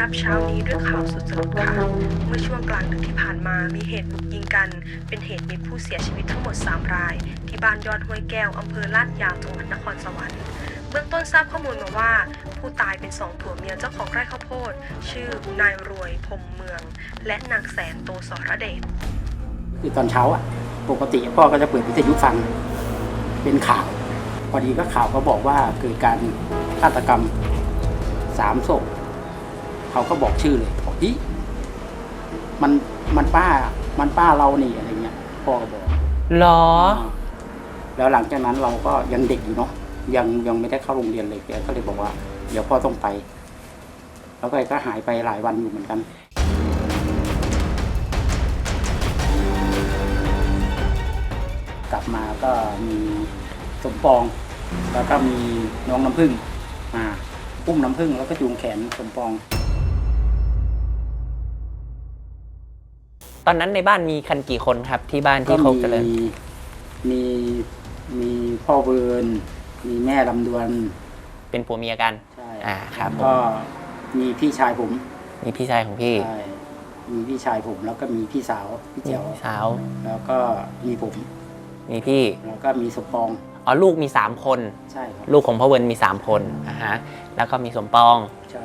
รับเช้านี้ด้วยข่าวสุดสลดค่ะ เมื่อช่วงกลางดึกที่ผ่านมามีเหตุบุกยิงกัน เป็นเหตุมีผู้เสียชีวิตทั้งหมด 3 ราย ที่บ้านยอดห้วยแก้ว อำเภอลาดยาวจังหวัดนครสวรรค์เบื้องต้นทราบข้อมูลมาว่า ผู้ตายเป็นสองผัวเมียเจ้าของไร่ข้าวโพด ชื่อนายรวยพรมเมือง และนางแสนโตสรเดชคือตอนเช้าอะปกติพ่อก็จะเปิดวิทยุฟังเป็นข่าว พอดีก็ข่าวเขาบอกว่าเกิดการฆาตกรรมสามศพ เขาก็บอกชื่อเลยบอกที่มันมันป้า มันป้าเรานี่อะไรเงี้ยพ่อก็บอกหรอ แล้วหลังจากนั้นเราก็ยังเด็กอยู่เนาะยังยังไม่ได้เข้าโรงเรียนเลยแกก็เลยบอกว่า เดี๋ยวพ่อต้องไป แล้วก็ก็หายไปหลายวันอยู่เหมือนกันกลับมาก็มีสมปอง แล้วก็มีน้องน้ำผึ้งมาอุ้มน้ำผึ้งแล้วก็จูงแขนสมปอง ตอนนั้นในบ้านมีคันกี่คนครับ ที่บ้านที่โคกเจริญมีมีมีพ่อเบิร์นมีแม่ลำดวน เป็นผัวเมียกันใช่อ่าครับผมก็มีพี่ชายผม มีพี่ชายของพี่ ใช่มีพี่ชายผมแล้วก็มีพี่สาวพี่มีเจียวพี่สาว แล้วก็มีผมมีพี่ แล้วก็มีสมปองอ๋อลูกมีสามคน ใช่ครับลูกของพ่อเวิร์นมีสามคนอ่าฮะแล้วก็มีสมปอง ใช่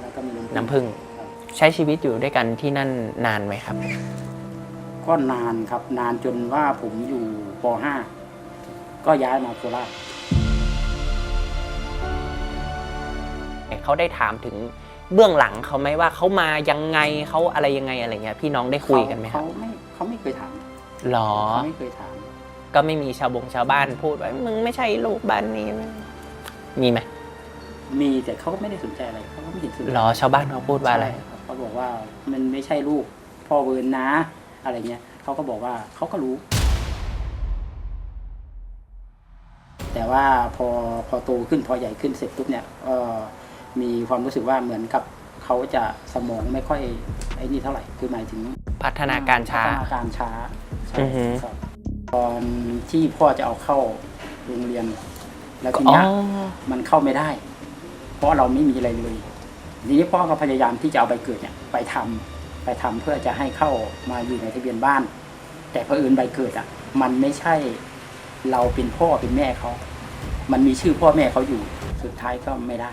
แล้วก็มีน้ำผึ้งครับ ใช้ชีวิตอยู่ด้วยกันที่นั่นนานไหมครับ ก็นานครับ นานจนว่าผมอยู่ป .5 ก็ย้ายมาโคราชเขาได้ถามถึงเบื้องหลังเขาไหมว่าเขามายังไงเขาอะไรยังไงอะไรเงี้ยพี่น้องได้คุยกันไหมครับเขาไม่เขาไม่เคยถามหรอเขาไม่เคยถาม ก็ไม่มีชาวบงชาวบ้านพูดว่ามึงไม่ใช่ลูกบ้านนี้มีไหมมีแต่เขาก็ไม่ได้สนใจอะไรเขาก็ไม่เห็นสนใจหรอชาวบ้านเขาพูดว่าอะไรใช่ค บเขาบอกว่ามันไม่ใช่ลูกพ่อเวิร์นนะ อะไรเงี้ยเขาก็บอกว่าเขาก็รู้ แต่ว่าพอพอโตขึ้นพอใหญ่ขึ้นเสร็จปุ๊บเนี่ยก็มีความรู้สึกว่าเหมือนกับเขาจะสมองไม่ค่อยไอ้นี่เท่าไหร่คือหมายถึงพัฒนาการช้าพัฒนาการช้าใช่อือฮึครับตอนที่พ่อจะเอาเข้าโรงเรียน แล้วทีอ๋อเนี้ยมันเข้าไม่ได้ เพราะเราไม่มีอะไรเลย ทีนี้พ่อก็พยายามที่จะเอาใบเกิดเนี่ยไปทำไปทำเพื่อจะให้เข้ามาอยู่ในทะเบียนบ้าน แต่เผอิญใบเกิดอะ มันไม่ใช่เราเป็นพ่อเป็นแม่เขา มันมีชื่อพ่อแม่เขาอยู่ สุดท้ายก็ไม่ได้